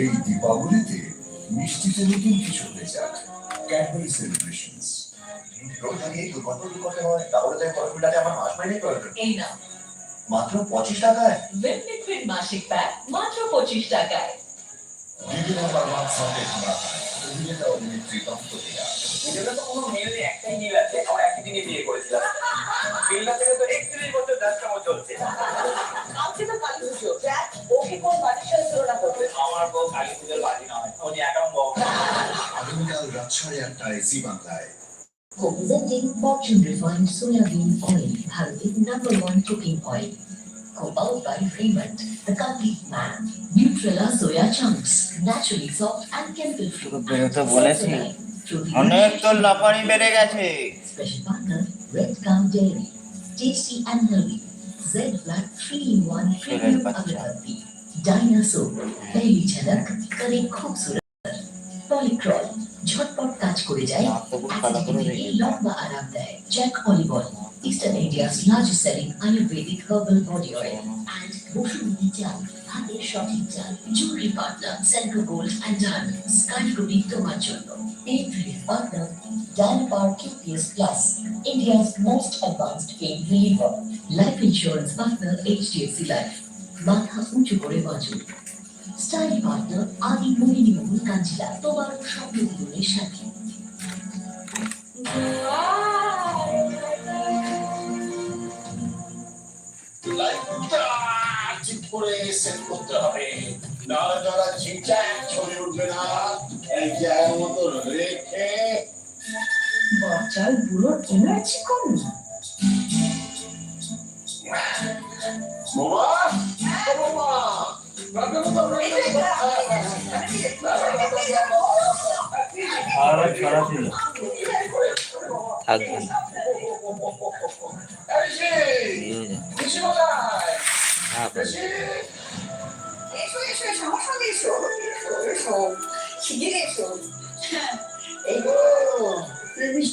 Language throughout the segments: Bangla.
এই দীপাবলিতে মিষ্টিতে নতুন কিছু হয়ে যাক। ক্যাডবেরি সেলিব্রেশনস হয় মাত্র পঁচিশ টাকায়? মাসিক প্যাক মাত্র পঁচিশ টাকায়। একটাই মিল আছে আমার একই দিনে বিয়ে করেছিলাম। মিলটা থেকে তো একত্রিশ বছর ব্যবসা চলছে। আজকে তো কালী পুজো ওকে কোন বাড়ির সাথে তুলনা করবে আমার বউ কালী পুজোর বাজি নয় উনি একাম বউ আগামীকাল রাত সাড়ে আটটায় জি বাংলায় Presenting Fortune Refined Soybean Oil, Bharat's number one cooking oil. Co-powered by Fremont, the complete man. Nutrella soya chunks, naturally soft and chemical free. তোকে বলেছি। অনেক তোর লাফানি বেড়ে গেছে Special partner, Red Cow Dairy. Tasty and healthy. Z Black 3 in 1 premium বাচ্চা। ডাইনোসর বেলি ঝালাক কারে খুব সুন্দর। পলিক্রল ঝটপট কাজ করে যায় লম্বা আরাম দেয়। Jack অলিবল eastern India's largest selling ayurvedic herbal body oil and মৌসুমি চাল হাতের সঠিক চাল jewellery partner Senco gold and diamonds কারিগরি তোমার জন্য। Every partner Dalpar QPS Plus, India's most advanced pain reliever. Life insurance partner HDFC Life. মাথা উঁচু করে বাঁচুন স্টাইল পার্টনার আদি মোহিনী মোহন কাঞ্জিলা তোমার স্বপ্ন পূরণের সাথী। করে সেট করতে হবে নাহলে যারা ঝিকঝাক ছবি উঠবে না এই জায়গার মতো রেখে বাচ্চার বুড়োর এনার্জি কম বোমা ও বোমা আর ছড়া ছিল থাকবে না দিয়ে যা। হ্যাঁ, বল।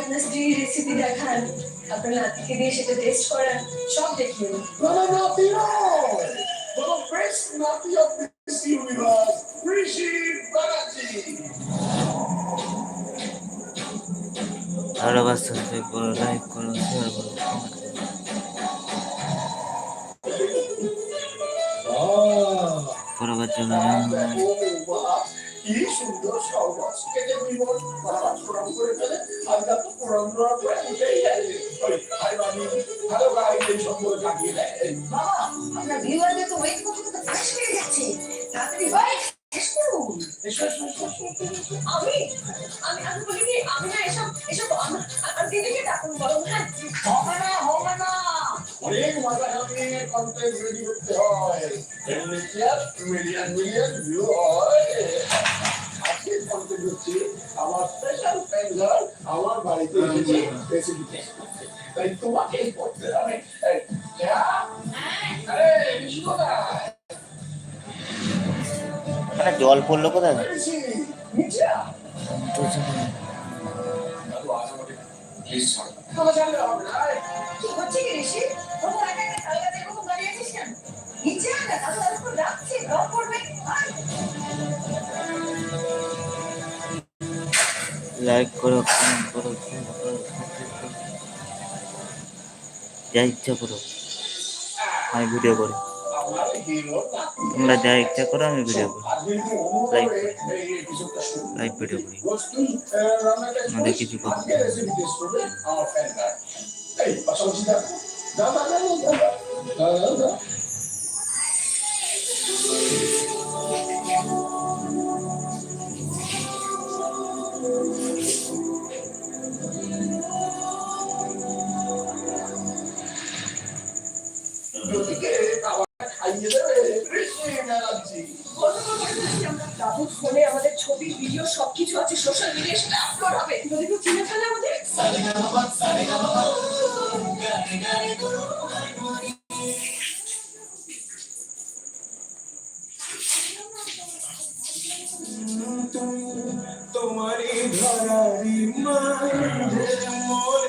আপনার স্ত্রীর রেসিপি দেখান আপনার নাতিকে দিয়ে সেটা টেস্ট করান সব দেখিয়ে universe, Rishi Banaji! ভালোবাসা করো লাইক করো শেয়ার করো পরবর্তী কি সুন্দর সর্বস্কে যে জীবন প্রণাম করে ফেলে আজকাল তো প্রণাম করার পরে উঠেই যায় ওই হাই মামি এই সম্পর্কে কাটিয়ে দেয় বাবা আপনার ভিউয়ারদের তো ওয়েট করতে করতে ফ্রেশ হয়ে যাচ্ছে। তাড়াতাড়ি ভাই শেষ করুন। এসো এসো এসো, এসো আমি আমি আমি বলিনি আমি না এসব এসব আমার আমার দিদিকে ডাকুন বরং হ্যাঁ। হবে না হবে না অনেক মজা হবে কন্টেন্ট রেডি করতে হয়। মিলিয়ন মিলিয়ন ভিউ হয়। হচ্ছে আমার স্পেশাল ফ্রেন্ডার আমার বাড়িতে এসেছে রেসিপি তাই তোমাকেই করতে হবে। মানে জল পড়ল কোথায়? নিচে লাইক করো কমেন্ট করো যা ইচ্ছা করো। আমি ভিডিও করি। তোমরা যা ইচ্ছা করো, আমি ভিডিও করি। শুরু করি। লাইভ ভিডিও করি। আমাদের কিছু করতে আজকে সবকিছু আছে সোশ্যাল মিডিয়া সেটা আপলোড হবে। যদি কেউ চিনে ফেলে আমাদের? তোমারই ধরারি মান